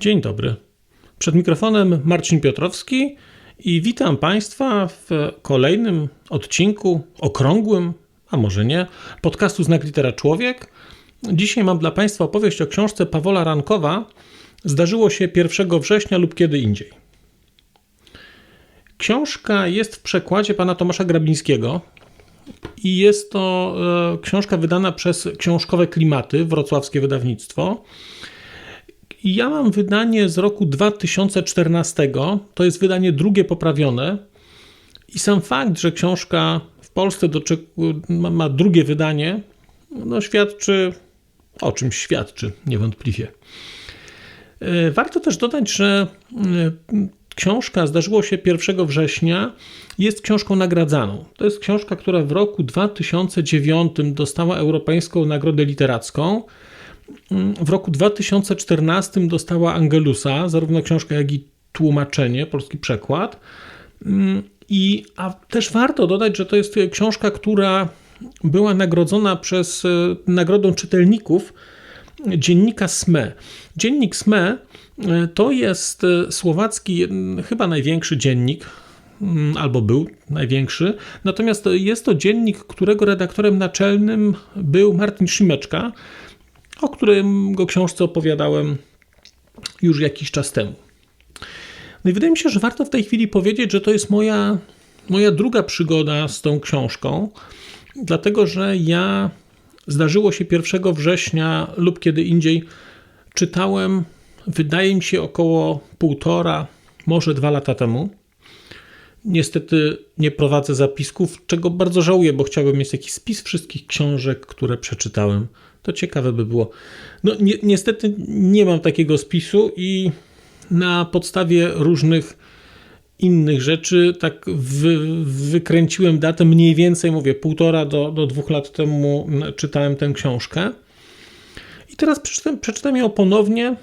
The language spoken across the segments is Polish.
Dzień dobry. Przed mikrofonem Marcin Piotrowski i witam Państwa w kolejnym odcinku okrągłym, a może nie, podcastu Znak Litera Człowiek. Dzisiaj mam dla Państwa opowieść o książce Pawola Rankowa Zdarzyło się 1 września lub kiedy indziej. Książka jest w przekładzie pana Tomasza Grabińskiego i jest to e, książka wydana przez Książkowe Klimaty, wrocławskie wydawnictwo. I ja mam wydanie z roku 2014. To jest wydanie drugie poprawione. I sam fakt, że książka w Polsce ma, drugie wydanie, no świadczy o czym świadczy niewątpliwie. E, warto też dodać, że e, książka zdarzyło się 1 września, jest książką nagradzaną. To jest książka, która w roku 2009 dostała Europejską Nagrodę Literacką. W roku 2014 dostała Angelusa, zarówno książkę, jak i tłumaczenie, polski przekład. I, a też warto dodać, że to jest książka, która była nagrodzona przez e, Nagrodą Czytelników dziennika SME. Dziennik SME e, to jest e, słowacki, chyba największy dziennik, albo był największy. Natomiast jest to dziennik, którego redaktorem naczelnym był Martin Szymeczka, o którym go książce opowiadałem już jakiś czas temu. No i wydaje mi się, że warto w tej chwili powiedzieć, że to jest moja, moja druga przygoda z tą książką, dlatego że ja zdarzyło się 1 września lub kiedy indziej czytałem, wydaje mi się, około półtora, może dwa lata temu. Niestety nie prowadzę zapisków, czego bardzo żałuję, bo chciałbym mieć jakiś spis wszystkich książek, które przeczytałem. To ciekawe by było. No ni niestety nie mam takiego spisu i na podstawie różnych innych rzeczy tak wy, wykręciłem datę mniej więcej, mówię, półtora do, do dwóch lat temu czytałem tę książkę. I teraz przeczytam, przeczytam ją ponownie,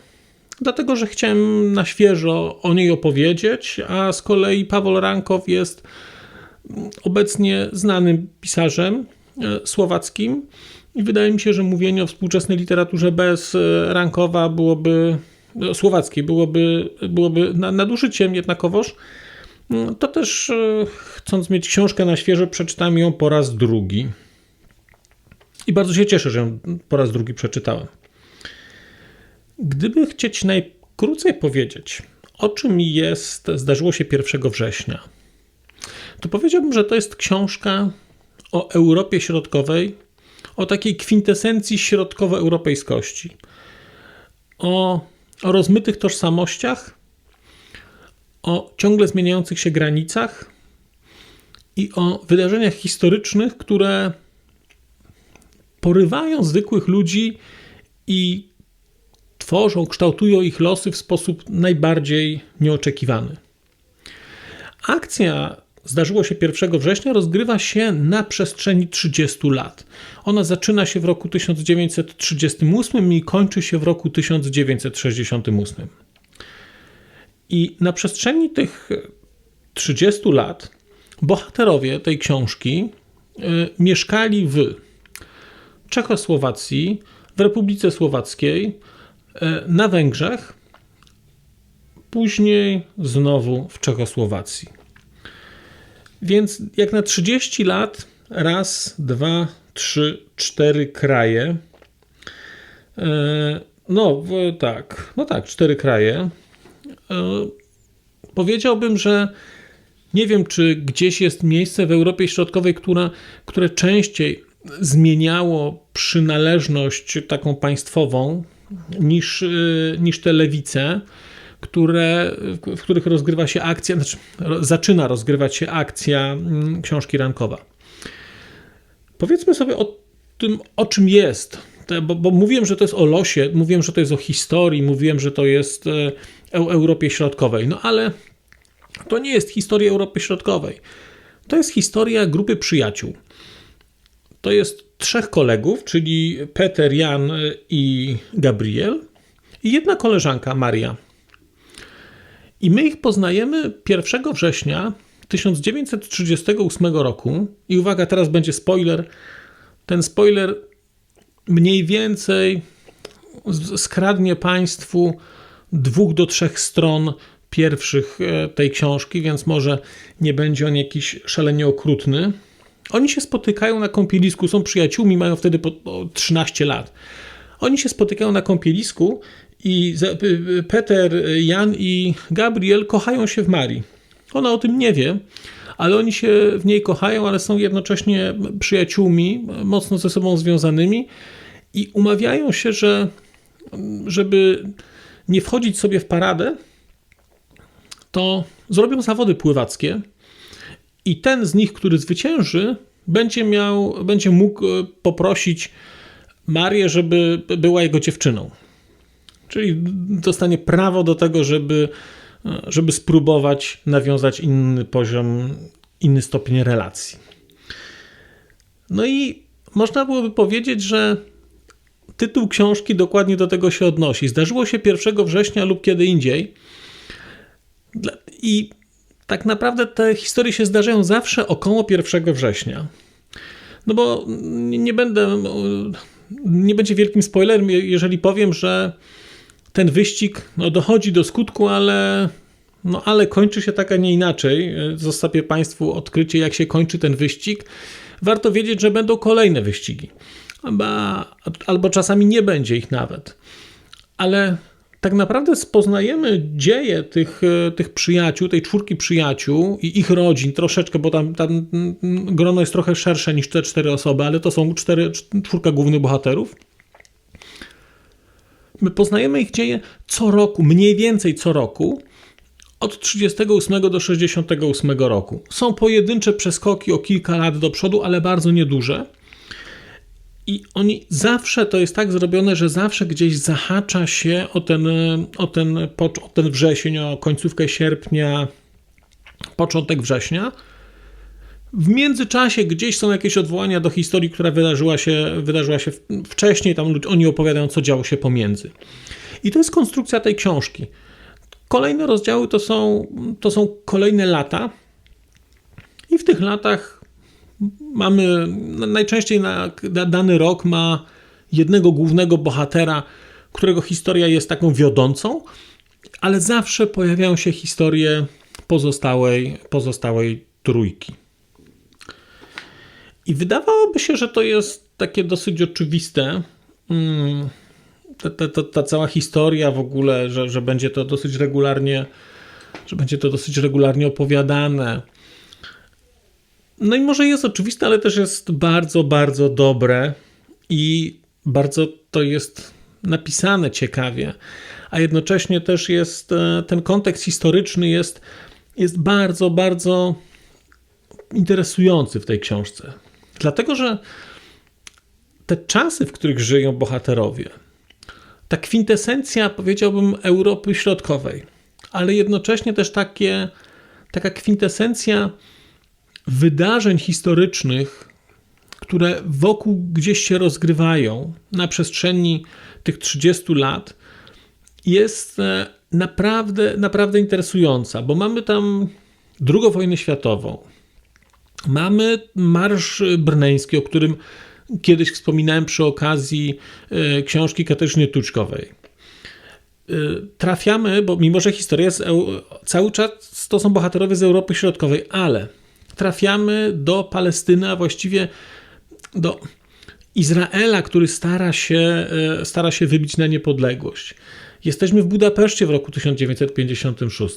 dlatego że chciałem na świeżo o niej opowiedzieć, a z kolei Paweł Rankow jest obecnie znanym pisarzem e, słowackim i wydaje mi się, że mówienie o współczesnej literaturze bez e, Rankowa byłoby e, słowackiej byłoby, byłoby nadużyciem jednakowoż. Mm, to też chcąc mieć książkę na świeżo, przeczytam ją po raz drugi. I bardzo się cieszę, że ją po raz drugi przeczytałem. Gdyby chcieć najkrócej powiedzieć, o czym jest, zdarzyło się 1 września, to powiedziałbym, że to jest książka o Europie Środkowej, o takiej kwintesencji środkowoeuropejskości, o, o rozmytych tożsamościach, o ciągle zmieniających się granicach i o wydarzeniach historycznych, które porywają zwykłych ludzi i tworzą, kształtują ich losy w sposób najbardziej nieoczekiwany. Akcja zdarzyło się 1 września, rozgrywa się na przestrzeni 30 lat. Ona zaczyna się w roku 1938 i kończy się w roku 1968. I na przestrzeni tych 30 lat bohaterowie tej książki y, mieszkali w Czechosłowacji, w Republice Słowackiej, na Węgrzech, później znowu w Czechosłowacji. Więc jak na 30 lat, raz, dwa, trzy, cztery kraje. E, no tak, no tak, cztery kraje. E, powiedziałbym, że nie wiem, czy gdzieś jest miejsce w Europie Środkowej, która, które częściej zmieniało przynależność taką państwową niż, y, niż te lewice, które, w których rozgrywa się akcja, znaczy zaczyna rozgrywać się akcja mm, książki rankowa. Powiedzmy sobie o tym, o czym jest. Bo, bo mówiłem, że to jest o losie, mówiłem, że to jest o historii, mówiłem, że to jest e, o Europie Środkowej. No ale to nie jest historia Europy Środkowej. To jest historia grupy przyjaciół. To jest trzech kolegów, czyli Peter, Jan i Gabriel, i jedna koleżanka, Maria. I my ich poznajemy 1 września 1938 roku. I uwaga, teraz będzie spoiler. Ten spoiler mniej więcej skradnie Państwu dwóch do trzech stron pierwszych e, tej książki, więc może nie będzie on jakiś szalenie okrutny. Oni się spotykają na kąpielisku, są przyjaciółmi, mają wtedy po 13 lat. Oni się spotykają na kąpielisku i Peter, Jan i Gabriel kochają się w Marii. Ona o tym nie wie, ale oni się w niej kochają, ale są jednocześnie przyjaciółmi, mocno ze sobą związanymi i umawiają się, że żeby nie wchodzić sobie w paradę, to zrobią zawody pływackie i ten z nich, który zwycięży, będzie miał, będzie mógł e, poprosić Marię, żeby była jego dziewczyną. Czyli dostanie prawo do tego, żeby, e, żeby spróbować nawiązać inny poziom, inny stopień relacji. No i można byłoby powiedzieć, że tytuł książki dokładnie do tego się odnosi. Zdarzyło się 1 września lub kiedy indziej. I tak naprawdę te historie się zdarzają zawsze około 1 września. No bo nie będę, nie będzie wielkim spoilerem, jeżeli powiem, że ten wyścig no, dochodzi do skutku, ale, no, ale kończy się tak, a nie inaczej. Zostawię Państwu odkrycie, jak się kończy ten wyścig. Warto wiedzieć, że będą kolejne wyścigi. Albo, albo czasami nie będzie ich nawet. Ale tak naprawdę spoznajemy dzieje tych, e, tych przyjaciół, tej czwórki przyjaciół i ich rodzin troszeczkę, bo tam, tam mm, grono jest trochę szersze niż te cztery osoby, ale to są cztery, czwórka głównych bohaterów. My poznajemy ich dzieje co roku, mniej więcej co roku, od 38 do 68 roku. Są pojedyncze przeskoki o kilka lat do przodu, ale bardzo nieduże. I oni zawsze to jest tak zrobione, że zawsze gdzieś zahacza się o ten, o ten, o ten wrzesień, o końcówkę sierpnia, początek września. W międzyczasie gdzieś są jakieś odwołania do historii, która wydarzyła się, wydarzyła się wcześniej, tam oni opowiadają, co działo się pomiędzy. I to jest konstrukcja tej książki. Kolejne rozdziały to są, to są kolejne lata, i w tych latach mamy najczęściej na, dany rok ma jednego głównego bohatera, którego historia jest taką wiodącą, ale zawsze pojawiają się historie pozostałej, pozostałej trójki. I wydawałoby się, że to jest takie dosyć oczywiste. Hmm, ta, ta, ta, ta, cała historia w ogóle, że, że będzie to dosyć regularnie, że będzie to dosyć regularnie opowiadane. No i może jest oczywiste, ale też jest bardzo, bardzo dobre i bardzo to jest napisane ciekawie, a jednocześnie też jest e, ten kontekst historyczny jest, jest bardzo, bardzo interesujący w tej książce. Dlatego, że te czasy, w których żyją bohaterowie, ta kwintesencja, powiedziałbym, Europy Środkowej, ale jednocześnie też takie, taka kwintesencja wydarzeń historycznych, które wokół gdzieś się rozgrywają na przestrzeni tych 30 lat, jest e, naprawdę, naprawdę interesująca, bo mamy tam II wojnę światową, mamy Marsz Brneński, o którym kiedyś wspominałem przy okazji e, książki Katarzyny Tuczkowej. E, trafiamy, bo mimo że historia jest cały czas to są bohaterowie z Europy Środkowej, ale trafiamy do Palestyny, a właściwie do Izraela, który stara się, e, stara się wybić na niepodległość. Jesteśmy w Budapeszcie w roku 1956.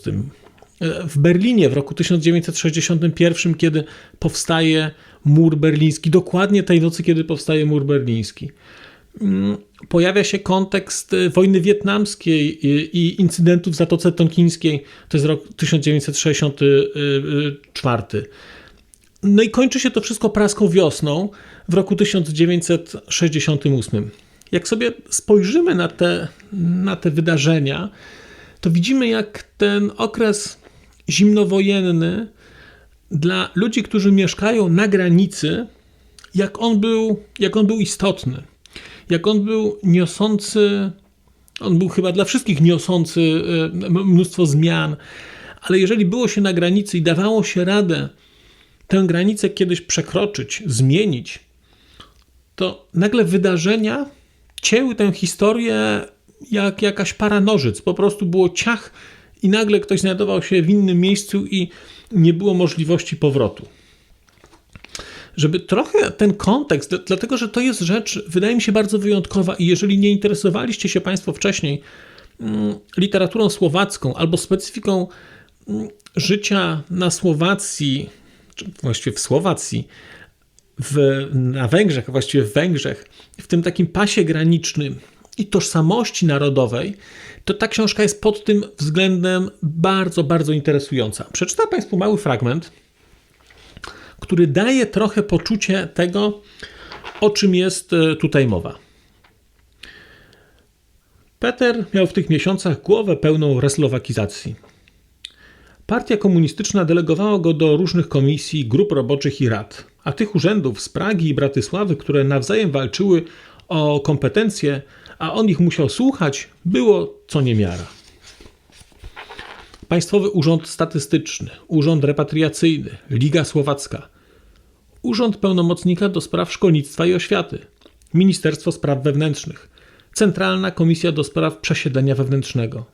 E, w Berlinie w roku 1961, kiedy powstaje mur berliński, dokładnie tej nocy, kiedy powstaje mur berliński. Mm, pojawia się kontekst e, wojny wietnamskiej i incydentów w Zatoce Tonkińskiej, to jest rok 1964. No i kończy się to wszystko praską wiosną w roku 1968. Jak sobie spojrzymy na te, na te wydarzenia, to widzimy, jak ten okres zimnowojenny dla ludzi, którzy mieszkają na granicy, jak on był, jak on był istotny jak on był niosący, on był chyba dla wszystkich niosący e, mnóstwo zmian, ale jeżeli było się na granicy i dawało się radę tę granicę kiedyś przekroczyć, zmienić, to nagle wydarzenia cięły tę historię jak jakaś para nożyc. Po prostu było ciach i nagle ktoś znajdował się w innym miejscu i nie było możliwości powrotu. Żeby trochę ten kontekst, dlatego że to jest rzecz, wydaje mi się, bardzo wyjątkowa i jeżeli nie interesowaliście się Państwo wcześniej mm, literaturą słowacką albo specyfiką mm, życia na Słowacji, czy właściwie w Słowacji, w, na Węgrzech, właściwie w Węgrzech, w tym takim pasie granicznym i tożsamości narodowej, to ta książka jest pod tym względem bardzo, bardzo interesująca. Przeczytam Państwu mały fragment, który daje trochę poczucie tego, o czym jest e, tutaj mowa. Peter miał w tych miesiącach głowę pełną reslowakizacji. Partia komunistyczna delegowała go do różnych komisji, grup roboczych i rad, a tych urzędów z Pragi i Bratysławy, które nawzajem walczyły o kompetencje, a on ich musiał słuchać, było co niemiara. Państwowy Urząd Statystyczny, Urząd Repatriacyjny, Liga Słowacka, Urząd Pełnomocnika do Spraw Szkolnictwa i Oświaty, Ministerstwo Spraw Wewnętrznych, Centralna Komisja do Spraw Przesiedlenia Wewnętrznego.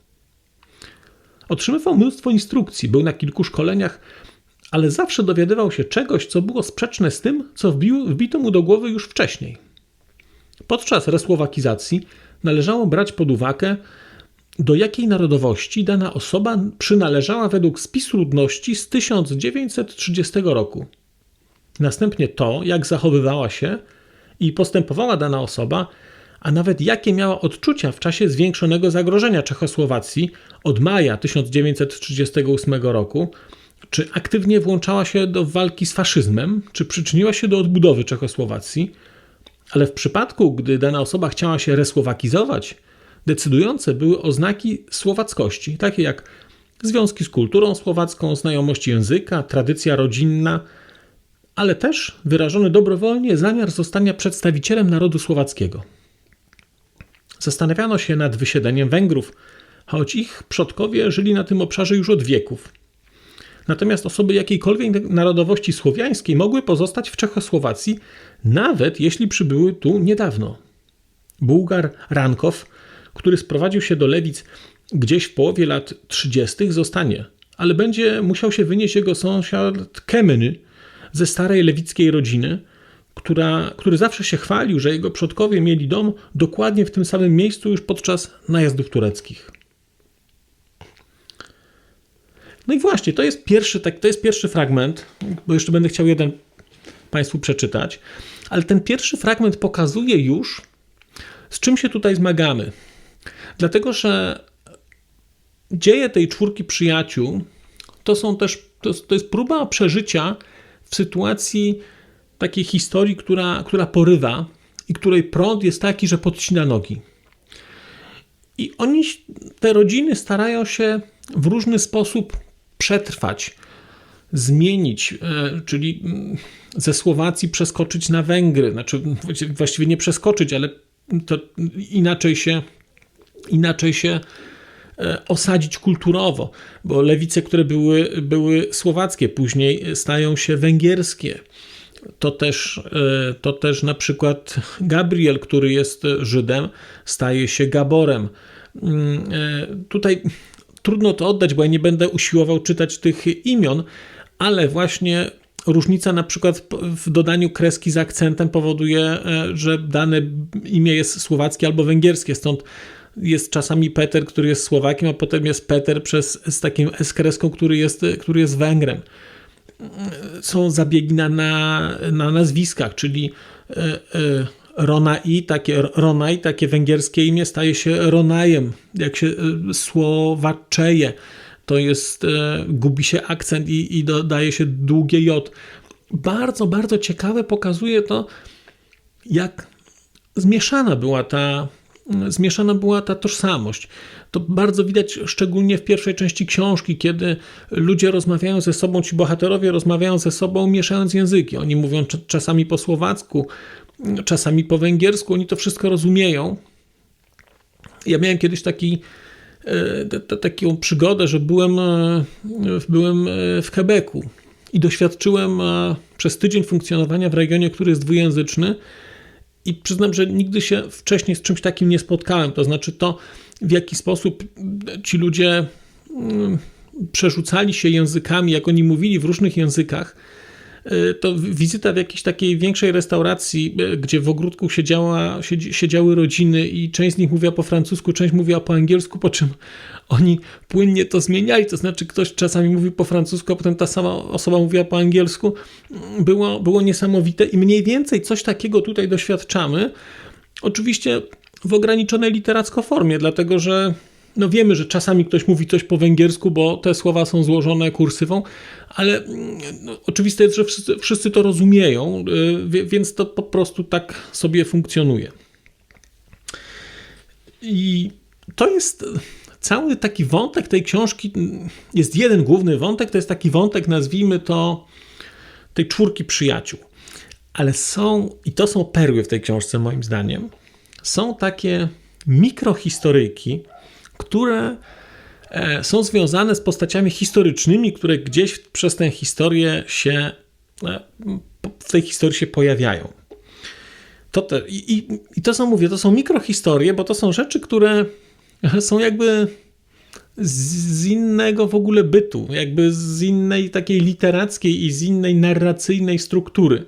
Otrzymywał mnóstwo instrukcji, był na kilku szkoleniach, ale zawsze dowiadywał się czegoś, co było sprzeczne z tym, co wbił, wbito mu do głowy już wcześniej. Podczas resłowakizacji należało brać pod uwagę, do jakiej narodowości dana osoba przynależała według spisu ludności z 1930 roku. Następnie to, jak zachowywała się i postępowała dana osoba, a nawet jakie miała odczucia w czasie zwiększonego zagrożenia Czechosłowacji od maja 1938 roku, czy aktywnie włączała się do walki z faszyzmem, czy przyczyniła się do odbudowy Czechosłowacji, ale w przypadku, gdy dana osoba chciała się resłowakizować, decydujące były oznaki słowackości, takie jak związki z kulturą słowacką, znajomość języka, tradycja rodzinna, ale też wyrażony dobrowolnie zamiar zostania przedstawicielem narodu słowackiego. Zastanawiano się nad wysiedleniem Węgrów, choć ich przodkowie żyli na tym obszarze już od wieków. Natomiast osoby jakiejkolwiek narodowości słowiańskiej mogły pozostać w Czechosłowacji, nawet jeśli przybyły tu niedawno. Bułgar Rankow, który sprowadził się do Lewic gdzieś w połowie lat 30., zostanie, ale będzie musiał się wynieść jego sąsiad Kemeny ze starej lewickiej rodziny, która, który zawsze się chwalił, że jego przodkowie mieli dom dokładnie w tym samym miejscu już podczas najazdów tureckich. No i właśnie, to jest pierwszy, tak, to jest pierwszy fragment, bo jeszcze będę chciał jeden Państwu przeczytać, ale ten pierwszy fragment pokazuje już, z czym się tutaj zmagamy. Dlatego, że dzieje tej czwórki przyjaciół to są też, to, to jest próba przeżycia w sytuacji takiej historii, która, która porywa i której prąd jest taki, że podcina nogi. I oni, te rodziny starają się w różny sposób przetrwać, zmienić, e, czyli mm, ze Słowacji przeskoczyć na Węgry. Znaczy, właściwie nie przeskoczyć, ale to inaczej się, inaczej się e, osadzić kulturowo, bo lewice, które były, były słowackie, później stają się węgierskie. To też, e, to też na przykład Gabriel, który jest Żydem, staje się Gaborem. Mm, tutaj trudno to oddać, bo ja nie będę usiłował czytać tych imion, ale właśnie różnica na przykład w dodaniu kreski z akcentem powoduje, e, że dane imię jest słowackie albo węgierskie, stąd jest czasami Peter, który jest Słowakiem, a potem jest Peter przez, z takim S kreską, który jest, który jest Węgrem. Są zabiegi na, na, na nazwiskach, czyli e, e, Ronai, takie, Ronaj, takie węgierskie imię staje się Ronajem, jak się e, słowaczeje. To jest, gubi się akcent i, i dodaje się długie J. Bardzo, bardzo ciekawe pokazuje to, jak zmieszana była ta, zmieszana była ta tożsamość. To bardzo widać szczególnie w pierwszej części książki, kiedy ludzie rozmawiają ze sobą, ci bohaterowie rozmawiają ze sobą, mieszając języki. Oni mówią czasami po słowacku, czasami po węgiersku, oni to wszystko rozumieją. Ja miałem kiedyś taki, e, taką przygodę, że byłem, e, byłem e, w Quebecu i doświadczyłem przez tydzień funkcjonowania w regionie, który jest dwujęzyczny, i przyznam, że nigdy się wcześniej z czymś takim nie spotkałem. To znaczy to, w jaki sposób ci ludzie mm, przerzucali się językami, jak oni mówili w różnych językach, to wizyta w jakiejś takiej większej restauracji, y, gdzie w ogródku siedziała, siedziały rodziny i część z nich mówiła po francusku, część mówiła po angielsku, po czym oni płynnie to zmieniali, to znaczy ktoś czasami mówił po francusku, a potem ta sama osoba mówiła po angielsku. Było, było niesamowite i mniej więcej coś takiego tutaj doświadczamy. Oczywiście w ograniczonej literacko formie, dlatego że no wiemy, że czasami ktoś mówi coś po węgiersku, bo te słowa są złożone kursywą, ale no, oczywiste jest, że wszyscy, wszyscy to rozumieją, y, więc to po prostu tak sobie funkcjonuje. I to jest cały taki wątek tej książki, jest jeden główny wątek, to jest taki wątek, nazwijmy to, tej czwórki przyjaciół. Ale są, i to są perły w tej książce, moim zdaniem, są takie mikrohistoryjki, które e, są związane z postaciami historycznymi, które gdzieś przez tę historię się e, w tej historii się pojawiają. To te, i, I to są, mówię, to są mikrohistorie, bo to są rzeczy, które są jakby z innego w ogóle bytu, jakby z innej takiej literackiej i z innej narracyjnej struktury.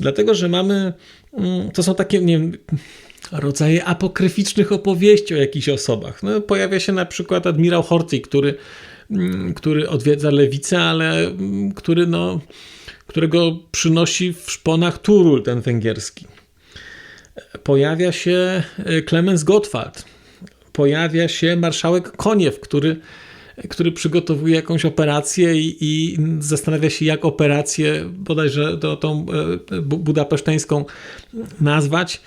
Dlatego, że mamy, mm, to są takie, nie wiem, rodzaje apokryficznych opowieści o jakichś osobach. No, pojawia się na przykład admirał Horthy, który, mm, który odwiedza lewicę, ale mm, który, no, którego przynosi w szponach Turul, ten węgierski. Pojawia się Klemens Gottwald, pojawia się marszałek Koniew, który, który przygotowuje jakąś operację i, i zastanawia się, jak operację bodajże to, tą e, budapeszteńską nazwać.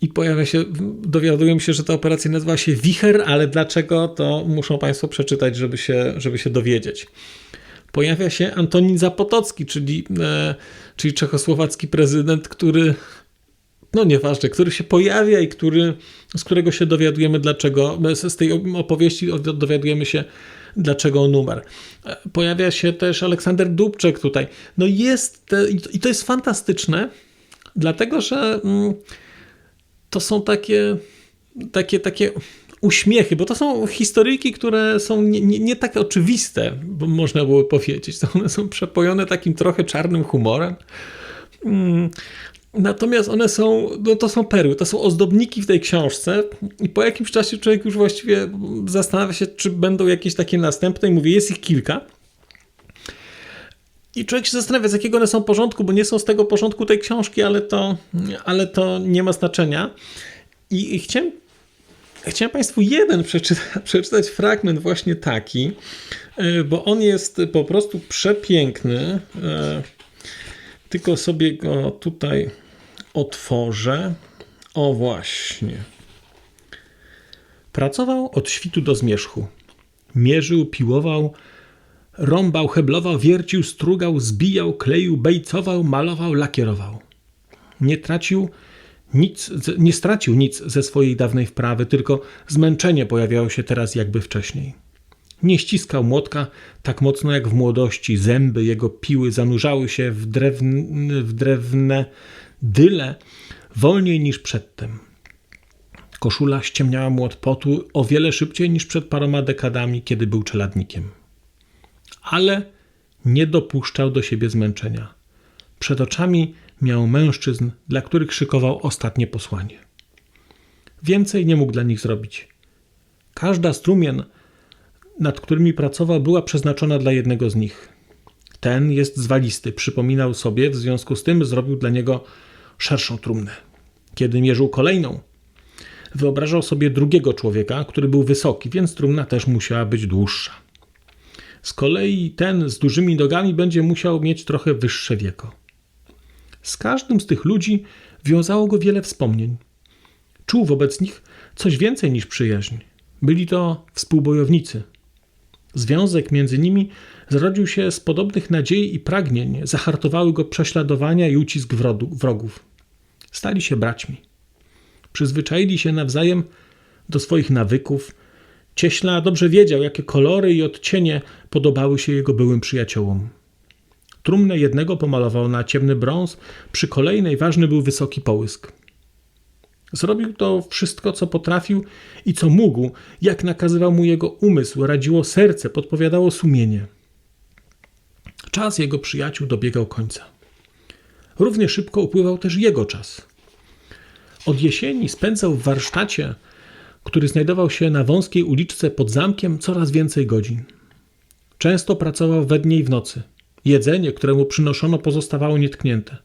I pojawia się, dowiadują się, że ta operacja nazywa się Wicher, ale dlaczego, to muszą Państwo przeczytać, żeby się, żeby się dowiedzieć. Pojawia się Antonin Zapotocki, czyli, e, czyli czechosłowacki prezydent, który no nieważne, który się pojawia i który, z którego się dowiadujemy dlaczego, z tej opowieści dowiadujemy się dlaczego on umarł. Pojawia się też Aleksander Dubczek tutaj. No jest, i to jest fantastyczne, dlatego że mm, to są takie, takie, takie uśmiechy, bo to są historyjki, które są nie, nie, nie tak oczywiste, bo można było powiedzieć. One są przepojone takim trochę czarnym humorem. Mm, Natomiast one są, no to są perły, to są ozdobniki w tej książce i po jakimś czasie człowiek już właściwie zastanawia się, czy będą jakieś takie następne i mówię, jest ich kilka. I człowiek się zastanawia, z jakiego one są porządku, bo nie są z tego porządku tej książki, ale to, ale to nie ma znaczenia. I, i chciałem, chciałem Państwu jeden przeczytać, przeczytać fragment właśnie taki, e, bo on jest po prostu przepiękny. E, tylko sobie go tutaj otworzę. O właśnie. Pracował od świtu do zmierzchu. Mierzył, piłował, rąbał, heblował, wiercił, strugał, zbijał, kleił, bejcował, malował, lakierował. Nie tracił nic, nie stracił nic ze swojej dawnej wprawy, tylko zmęczenie pojawiało się teraz jakby wcześniej. Nie ściskał młotka tak mocno jak w młodości. Zęby jego piły zanurzały się w, drewne, w drewne dyle wolniej niż przedtem. Koszula ściemniała mu od potu o wiele szybciej niż przed paroma dekadami, kiedy był czeladnikiem. Ale nie dopuszczał do siebie zmęczenia. Przed oczami miał mężczyzn, dla których szykował ostatnie posłanie. Więcej nie mógł dla nich zrobić. Każda strumien nad którymi pracował, była przeznaczona dla jednego z nich. Ten jest zwalisty, przypominał sobie, w związku z tym zrobił dla niego szerszą trumnę. Kiedy mierzył kolejną, wyobrażał sobie drugiego człowieka, który był wysoki, więc trumna też musiała być dłuższa. Z kolei ten z dużymi nogami będzie musiał mieć trochę wyższe wieko. Z każdym z tych ludzi wiązało go wiele wspomnień. Czuł wobec nich coś więcej niż przyjaźń. Byli to współbojownicy, Związek między nimi zrodził się z podobnych nadziei i pragnień, zahartowały go prześladowania i ucisk wrogów. Stali się braćmi. Przyzwyczaili się nawzajem do swoich nawyków. Cieśla dobrze wiedział, jakie kolory i odcienie podobały się jego byłym przyjaciołom. Trumnę jednego pomalował na ciemny brąz, przy kolejnej ważny był wysoki połysk. Zrobił to wszystko, co potrafił i co mógł, jak nakazywał mu jego umysł, radziło serce, podpowiadało sumienie. Czas jego przyjaciół dobiegał końca. Równie szybko upływał też jego czas. Od jesieni spędzał w warsztacie, który znajdował się na wąskiej uliczce pod zamkiem, coraz więcej godzin. Często pracował we dnie i w nocy. Jedzenie, które mu przynoszono, pozostawało nietknięte.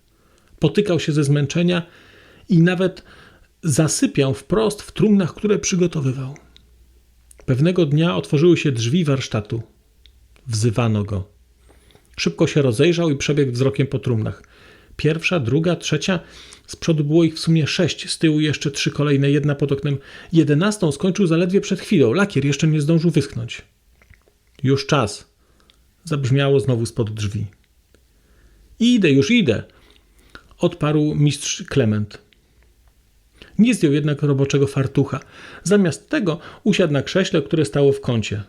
Potykał się ze zmęczenia i nawet zasypiał wprost w trumnach, które przygotowywał. Pewnego dnia otworzyły się drzwi warsztatu. Wzywano go. Szybko się rozejrzał i przebiegł wzrokiem po trumnach. Pierwsza, druga, trzecia. Z przodu było ich w sumie sześć, z tyłu jeszcze trzy kolejne, jedna pod oknem. Jedenastą skończył zaledwie przed chwilą. Lakier jeszcze nie zdążył wyschnąć. Już czas. Zabrzmiało znowu spod drzwi. Idę, już idę, odparł mistrz Klement. Nie zdjął jednak roboczego fartucha. Zamiast tego usiadł na krześle, które stało w kącie.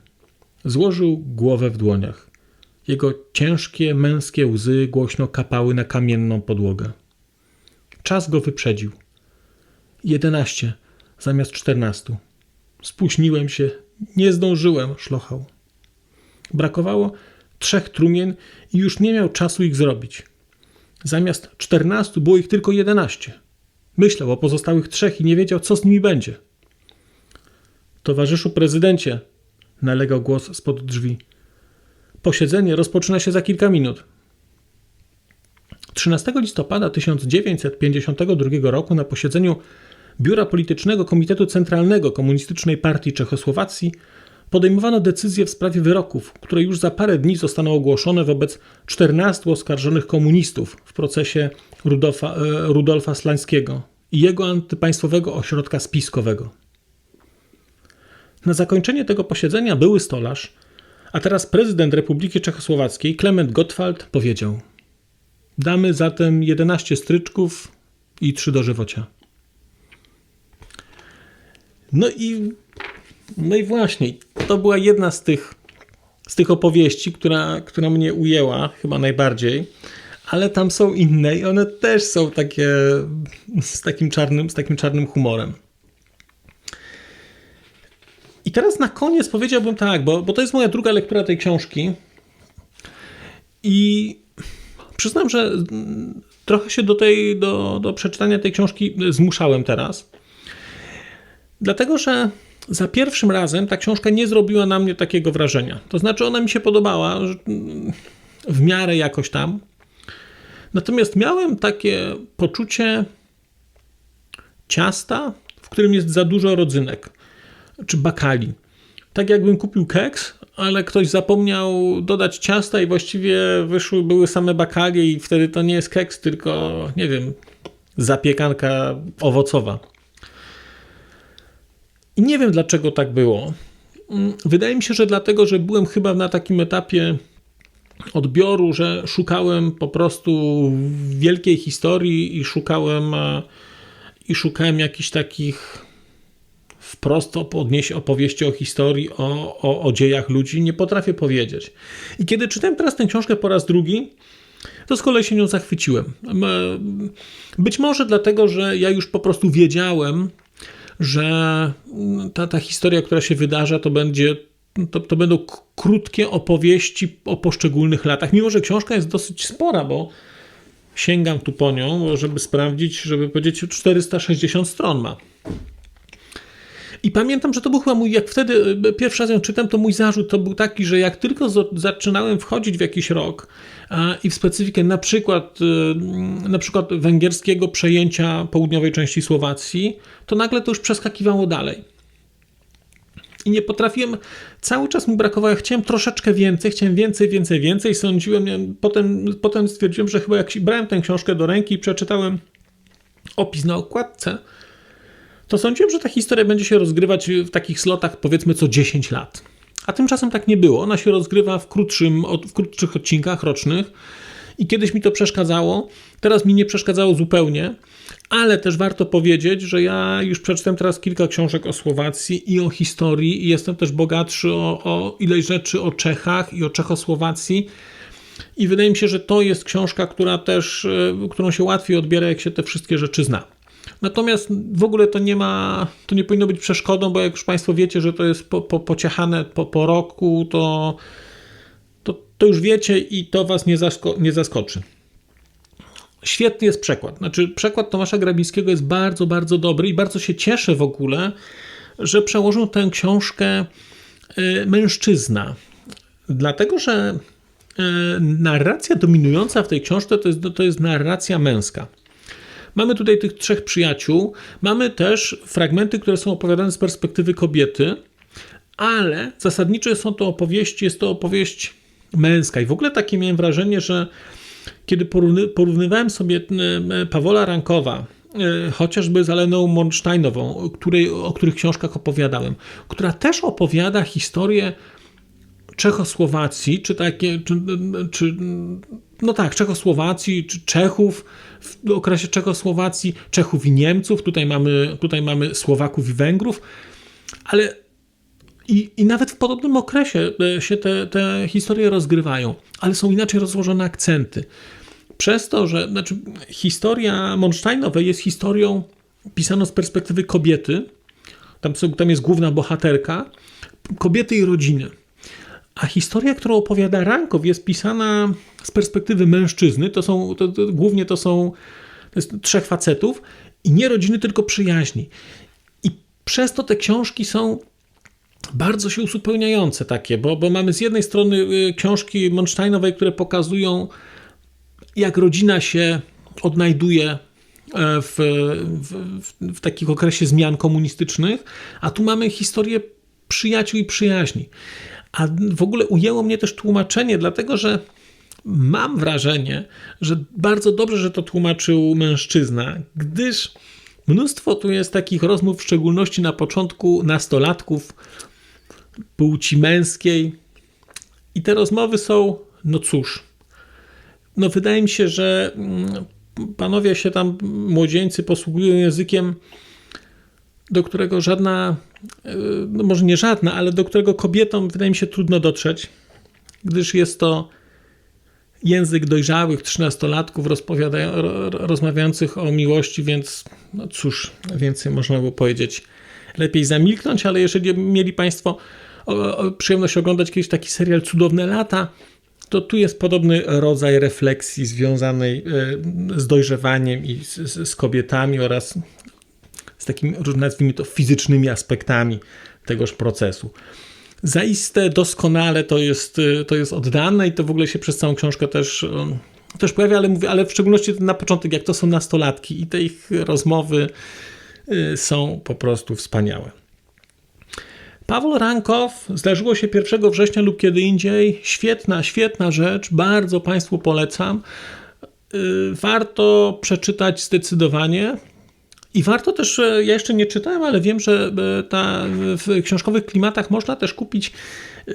Złożył głowę w dłoniach. Jego ciężkie, męskie łzy głośno kapały na kamienną podłogę. Czas go wyprzedził. Jedenaście zamiast czternastu. Spóźniłem się, nie zdążyłem, szlochał. Brakowało trzech trumien i już nie miał czasu ich zrobić. Zamiast czternastu było ich tylko jedenaście. Myślał o pozostałych trzech i nie wiedział, co z nimi będzie. Towarzyszu prezydencie, nalegał głos spod drzwi. Posiedzenie rozpoczyna się za kilka minut. 13 listopada 1952 roku na posiedzeniu Biura Politycznego Komitetu Centralnego Komunistycznej Partii Czechosłowacji podejmowano decyzje w sprawie wyroków, które już za parę dni zostaną ogłoszone wobec 14 oskarżonych komunistów w procesie Rudolfa, e, Rudolfa Slańskiego i jego antypaństwowego ośrodka spiskowego. Na zakończenie tego posiedzenia były stolarz, a teraz prezydent Republiki Czechosłowackiej Klement Gottwald powiedział: Damy zatem 11 stryczków i 3 dożywocia. No i, no i właśnie, to była jedna z tych, z tych opowieści, która, która mnie ujęła chyba najbardziej, ale tam są inne i one też są takie z takim czarnym, z takim czarnym humorem. Teraz na koniec powiedziałbym tak, bo, bo to jest moja druga lektura tej książki. I przyznam, że trochę się do, tej, do, do przeczytania tej książki zmuszałem teraz. Dlatego, że za pierwszym razem ta książka nie zrobiła na mnie takiego wrażenia. To znaczy, ona mi się podobała w miarę jakoś tam. Natomiast miałem takie poczucie ciasta, w którym jest za dużo rodzynek czy bakali. Tak jakbym kupił keks, ale ktoś zapomniał dodać ciasta i właściwie wyszły były same bakalie i wtedy to nie jest keks, tylko nie wiem, zapiekanka owocowa. I nie wiem dlaczego tak było. Mm, wydaje mi się, że dlatego, że byłem chyba na takim etapie odbioru, że szukałem po prostu wielkiej historii i szukałem i szukałem jakichś takich wprost odnieść opowieści o historii, o, o, o dziejach ludzi, nie potrafię powiedzieć. I kiedy czytałem teraz tę książkę po raz drugi, to z kolei się nią zachwyciłem. Być może dlatego, że ja już po prostu wiedziałem, że ta, ta historia, która się wydarza, to będzie to, to będą krótkie opowieści o poszczególnych latach, mimo że książka jest dosyć spora, bo sięgam tu po nią, żeby sprawdzić, żeby powiedzieć, 460 stron ma. I pamiętam, że to był chyba mój, jak wtedy e, pierwszy raz ją czytam, to mój zarzut to był taki, że jak tylko zaczynałem wchodzić w jakiś rok i w specyfikę na przykład, e, na przykład węgierskiego przejęcia południowej części Słowacji, to nagle to już przeskakiwało dalej. I nie potrafiłem, cały czas mi brakowało, chciałem troszeczkę więcej, chciałem więcej, więcej, więcej. Sądziłem, potem, potem stwierdziłem, że chyba jak brałem tę książkę do ręki i przeczytałem opis na okładce, to sądziłem, że ta historia będzie się rozgrywać w takich slotach powiedzmy co 10 lat. A tymczasem tak nie było. Ona się rozgrywa w, krótszym, w krótszych odcinkach rocznych i kiedyś mi to przeszkadzało, teraz mi nie przeszkadzało zupełnie, ale też warto powiedzieć, że ja już przeczytałem teraz kilka książek o Słowacji i o historii i jestem też bogatszy o, o ileś rzeczy o Czechach i o Czechosłowacji I wydaje mi się, że to jest książka, która też, e, którą się łatwiej odbiera, jak się te wszystkie rzeczy zna. Natomiast w ogóle to nie ma, to nie powinno być przeszkodą, bo jak już Państwo wiecie, że to jest po, po, pociechane po, po roku, to, to, to już wiecie i to Was nie, zasko, nie zaskoczy. Świetny jest przekład. Znaczy, przekład Tomasza Grabińskiego jest bardzo, bardzo dobry i bardzo się cieszę w ogóle, że przełożył tę książkę y, mężczyzna. Dlatego, że y, narracja dominująca w tej książce to jest, to jest narracja męska. Mamy tutaj tych trzech przyjaciół, mamy też fragmenty, które są opowiadane z perspektywy kobiety, ale zasadniczo są to opowieści, jest to opowieść męska. I w ogóle takie miałem wrażenie, że kiedy porównywałem sobie Pawola Rankowa, e, chociażby z Aleną Monsteinową, której, o których książkach opowiadałem, która też opowiada historię Czechosłowacji, czy takie, czy, czy no tak, Czechosłowacji, czy Czechów w okresie Czechosłowacji, Czechów i Niemców, tutaj mamy, tutaj mamy Słowaków i Węgrów, ale i, I nawet w podobnym okresie e, się te, te historie rozgrywają, ale są inaczej rozłożone akcenty. Przez to, że znaczy, historia Monsteinowej jest historią pisaną z perspektywy kobiety, tam, tam jest główna bohaterka, kobiety i rodziny. A historia, którą opowiada Rankow, jest pisana z perspektywy mężczyzny. To są, to, to, głównie to są to jest trzech facetów i nie rodziny, tylko przyjaźni. I przez to te książki są bardzo się uzupełniające takie, bo, bo mamy z jednej strony y, książki Monsteinowej, które pokazują, jak rodzina się odnajduje e, w, w, w, takich okresie zmian komunistycznych, a tu mamy historię przyjaciół i przyjaźni. A w ogóle ujęło mnie też tłumaczenie, dlatego że mam wrażenie, że bardzo dobrze, że to tłumaczył mężczyzna, gdyż mnóstwo tu jest takich rozmów, w szczególności na początku nastolatków, płci męskiej. I te rozmowy są, no cóż, no wydaje mi się, że mm, panowie się tam, młodzieńcy, posługują językiem, do którego żadna, e, no może nie żadna, ale do którego kobietom wydaje mi się trudno dotrzeć, gdyż jest to język dojrzałych trzynastolatków rozmawiających o miłości, więc no cóż, więcej można by powiedzieć. Lepiej zamilknąć, ale jeżeli mieli Państwo przyjemność oglądać kiedyś taki serial Cudowne Lata, to tu jest podobny rodzaj refleksji związanej e, z dojrzewaniem i z, z kobietami oraz z takimi, nazwijmy to, fizycznymi aspektami tegoż procesu. Zaiste doskonale to jest, e, to jest oddane i to w ogóle się przez całą książkę też, e, też pojawia, ale mówię, ale w szczególności na początek, jak to są nastolatki i te ich rozmowy są po prostu wspaniałe. Paweł Rankow zdarzyło się 1 września lub kiedy indziej. Świetna, świetna rzecz, bardzo Państwu polecam. Y, warto przeczytać zdecydowanie. I warto też, ja jeszcze nie czytałem, ale wiem, że e, ta, w książkowych klimatach można też kupić e, e,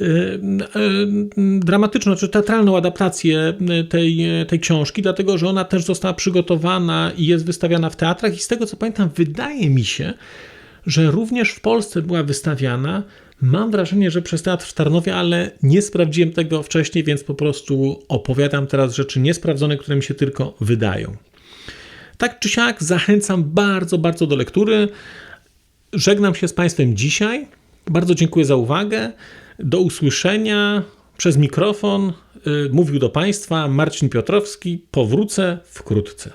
dramatyczną czy teatralną adaptację tej, tej książki, dlatego że ona też została przygotowana i jest wystawiana w teatrach. I z tego co pamiętam, wydaje mi się, że również w Polsce była wystawiana. Mam wrażenie, że przez teatr w Tarnowie, ale nie sprawdziłem tego wcześniej, więc po prostu opowiadam teraz rzeczy niesprawdzone, które mi się tylko wydają. Tak czy siak, zachęcam bardzo, bardzo do lektury. Żegnam się z Państwem dzisiaj. Bardzo dziękuję za uwagę. Do usłyszenia przez mikrofon. Y, mówił do Państwa Marcin Piotrowski. Powrócę wkrótce.